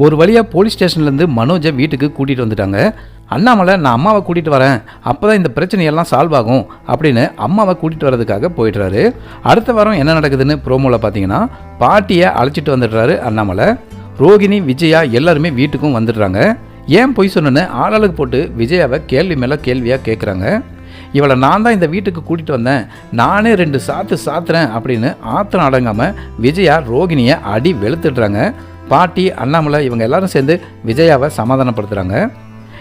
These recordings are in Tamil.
ஒரு வழியாக போலீஸ் ஸ்டேஷன்லேருந்து மனோஜை வீட்டுக்கு கூட்டிகிட்டு வந்துட்டாங்க. அண்ணாமலை நான் அம்மாவை கூட்டிகிட்டு வரேன். அப்போ தான் இந்த பிரச்சனையெல்லாம் சால்வ் ஆகும் அப்படின்னு அம்மாவை கூட்டிகிட்டு வரதுக்காக போயிடுறாரு. அடுத்த வாரம் என்ன நடக்குதுன்னு ப்ரோமோவில் பார்த்தீங்கன்னா பாட்டியை அழைச்சிட்டு வந்துடுறாரு அண்ணாமலை. ரோகிணி விஜயா எல்லாருமே வீட்டுக்கும் வந்துடுறாங்க. ஏன் பொய் சொன்னேன்னு ஆளாளுக்கு போட்டு விஜயாவை கேள்வி மேலே கேள்வியாக கேட்குறாங்க இவளை நான் தான் இந்த வீட்டுக்கு கூட்டிகிட்டு வந்தேன். நானே ரெண்டு சாத்து சாத்துறேன் அப்படின்னு ஆத்திரம் அடங்காமல் விஜயா ரோகிணியை அடி வெளுத்துடுறாங்க. பாட்டி அண்ணாமலை இவங்க எல்லாரும் சேர்ந்து விஜயாவை சமாதானப்படுத்துகிறாங்க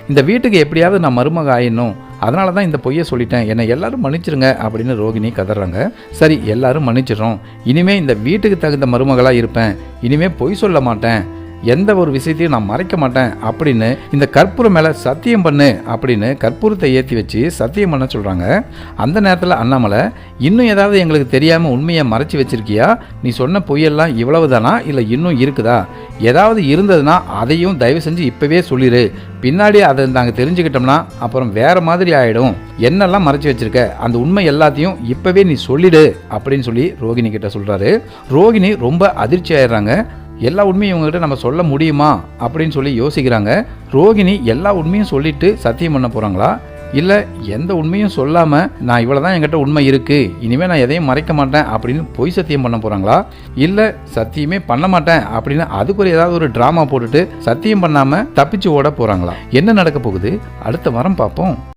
இந்த வீட்டுக்கு எப்படியாவது நான் மருமக ஆயிடணும். அதனால தான் இந்த பொய்யை சொல்லிட்டேன். என்னை எல்லாரும் மன்னிச்சிருங்க அப்படின்னு ரோகிணி கதறாங்க. சரி எல்லாரும் மன்னிச்சிடுறோம். இனிமே இந்த வீட்டுக்கு தகுந்த மருமகளாக இருப்பேன். இனிமே பொய் சொல்ல மாட்டேன். எந்த ஒரு விஷயத்தையும் நான் மறைக்க மாட்டேன் அப்படின்னு இந்த கற்பூரம் மேலே சத்தியம் பண்ணு அப்படின்னு கற்பூரத்தை ஏற்றி வச்சு சத்தியம் பண்ண சொல்கிறாங்க அந்த நேரத்தில் அண்ணாமலை இன்னும் ஏதாவது எங்களுக்கு தெரியாமல் உண்மையை மறைச்சி வச்சிருக்கியா? நீ சொன்ன பொய்யெல்லாம் இவ்வளவு தானா இல்லை இன்னும் இருக்குதா? ஏதாவது இருந்ததுன்னா அதையும் தயவு செஞ்சு இப்போவே சொல்லிடு பின்னாடி அதை நாங்கள் தெரிஞ்சுக்கிட்டோம்னா அப்புறம் வேறு மாதிரி ஆகிடும் என்னெல்லாம் மறைச்சி வச்சிருக்க? அந்த உண்மை எல்லாத்தையும் இப்போவே நீ சொல்லிடு அப்படின்னு சொல்லி ரோகிணி கிட்ட சொல்கிறாரு ரோகிணி ரொம்ப அதிர்ச்சி ஆயிடுறாங்க. எல்லா உண்மையும் இவங்ககிட்ட நம்ம சொல்ல முடியுமா அப்படின்னு சொல்லி யோசிக்கிறாங்க. ரோகிணி எல்லா உண்மையும் சொல்லிட்டு சத்தியம் பண்ண போகிறாங்களா இல்லை எந்த உண்மையும் சொல்லாமல் நான் இவ்வளோ தான் என்கிட்ட உண்மை இருக்குது இனிமேல் நான் எதையும் மறைக்க மாட்டேன் அப்படின்னு பொய் சத்தியம் பண்ண போகிறாங்களா இல்லை சத்தியமே பண்ண மாட்டேன் அப்படின்னு அதுக்கு ஒரு ஏதாவது ஒரு ட்ராமா போட்டுட்டு சத்தியம் பண்ணாமல் தப்பிச்சு ஓட போகிறாங்களா என்ன நடக்க போகுது? அடுத்த வாரம் பார்ப்போம்.